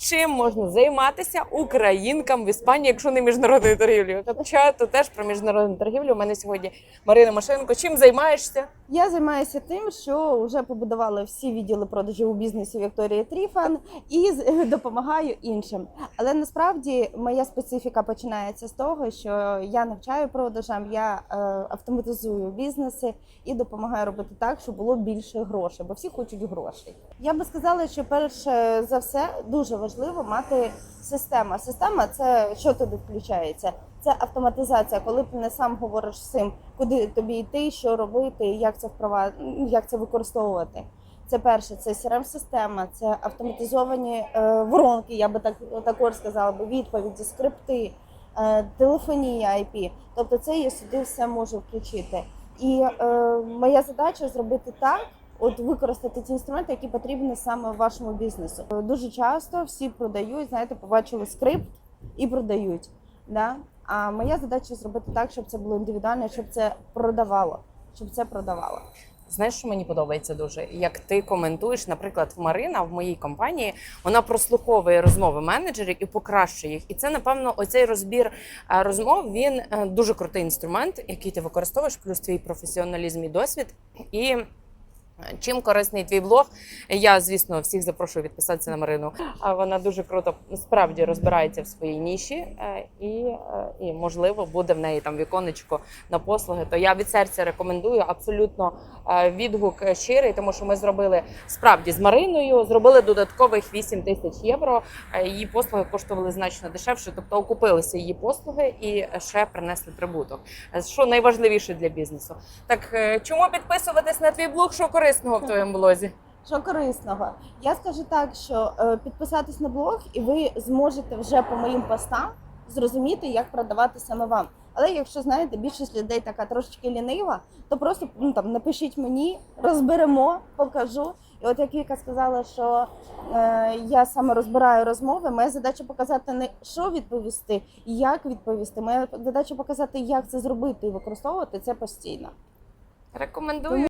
чим можна займатися українкам в Іспанії, якщо не міжнародною торгівлею. Хоча то теж про міжнародну торгівлю. У мене сьогодні Марина Машенко. Чим займаєшся? Я займаюся тим, що вже побудували всі відділи продажів у бізнесі Вікторії Тріфан і допомагаю іншим. Але насправді моя специфіка починається з того, що я навчаю продажам, я е, автоматизую бізнеси і допомагаю робити так, щоб було більше грошей, бо всі хочуть грошей. Я би сказала, що перше за все дуже важливо мати система. Система це що туди включається? Це автоматизація, коли ти не сам говориш всім, куди тобі йти, що робити, як це вправа, як це використовувати. Це перше, це crm система це автоматизовані е, воронки, я би так також сказала, би відповіді, скрипти, е, телефонія IP. Тобто це я сюди все можу включити. І е, моя задача зробити так. От використати ті інструменти, які потрібні саме вашому бізнесу. Дуже часто всі продають, знаєте, побачили скрипт і продають. Да? А моя задача зробити так, щоб це було індивідуально, щоб це продавало. Щоб це продавало. Знаєш, що мені подобається дуже? Як ти коментуєш, наприклад, Марина в моїй компанії вона прослуховує розмови менеджерів і покращує їх. І це, напевно, оцей розбір е, розмов він е, дуже крутий інструмент, який ти використовуєш, плюс твій професіоналізм і досвід. І чим корисний твій блог? Я, звісно, всіх запрошую підписатися на Марину. А вона дуже круто справді розбирається в своїй ніші, е, і, е, і можливо буде в неї там віконечко на послуги. То я від серця рекомендую абсолютно е, відгук щирий, тому що ми зробили справді з Мариною, зробили додаткових 8 тисяч євро. Її послуги коштували значно дешевше, тобто окупилися її послуги і ще принесли прибуток. Що найважливіше для бізнесу. Так чому підписуватись на твій блог? Що корисного в твоєму блозі? Що корисного? Я скажу так, що е, підписатись на блог, і ви зможете вже по моїм постам зрозуміти, як продавати саме вам. Але якщо знаєте, більшість людей така трошечки лінива, то просто ну, там напишіть мені, розберемо, покажу. І от як Віка сказала, що е, я саме розбираю розмови, моя задача показати не що відповісти, як відповісти. Моя задача показати, як це зробити і використовувати це постійно. Рекомендую.